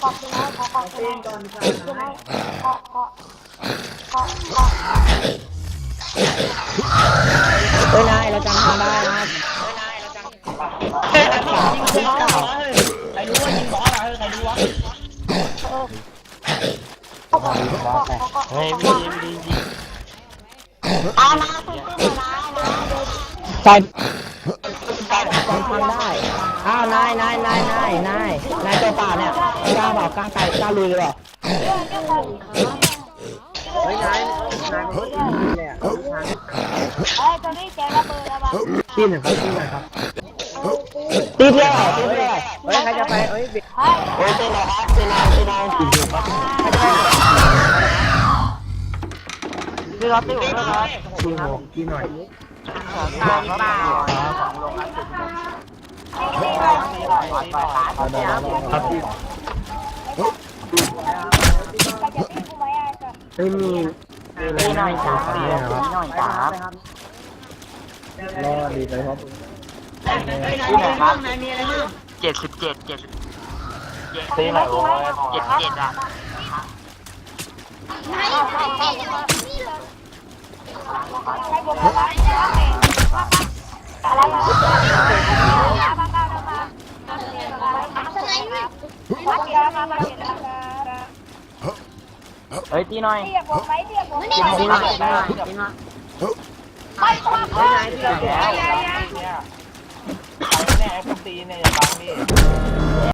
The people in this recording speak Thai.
เกาะคือไม้ขอเกาะคือไม้คือไม้เกาะเกาะเกาะเกาะเฮ้ยนายเราจำทางได้นะครับเฮ้บอกยิงบอสเหรอเฮ้ยใครรู้ว่ายิงบอสอะเฮ้ยใครรู้วะเกาะเกาะเกาะเกาะเกาะเฮ้ยเกาะไม่ดีไม่ดียิงอ่านะขึ้นขึ้นมนะนะเดี๋ยวาวนายนายนายนายนายนายตัวเปล่าเนี่ยกล้าเปล่ากล้าไก่กล้าลุยเลยเปล่าเฮ้ยนายนายมันเลยอะเฮ้ยตอนนี้แกระเบิดแล้วปะตีหนึ่งครับตีหนึ่งครับตีเดียวตีเดียวเฮ้ยใครจะไปเฮ้ยเฮ้ยโอ้ยตีหน่อยครับตีหน่อยตีหน่อยตีหนึ่งครับคือเราติวเลยนะตีหกตีหน่อยขอตายเปล่า ไม่มีตีหน่อยจ้าตีหน่อยจ้ารอดีเลยครับที่ไหนครับเจ็ดสิบเจ็ดเจ็ดสิบตีไหนโว้ยเจ็ดเจ็ดอะ เฮ้ยตีหน่อยเรียกผมไปเรียกผมไหมตีหน่อยตีหน่อยตีหน่อยไปตัวเฮ้ยนายที่เราแกเนี่ยใครแน่ไอ้คนตีเนี่ยอย่าบังดิ